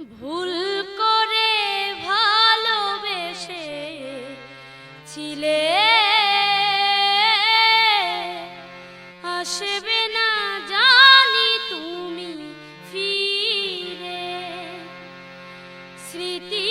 ভুল করে ভালোবেসে ছিলে। আসবে না জানি তুমি ফিরে। স্মৃতি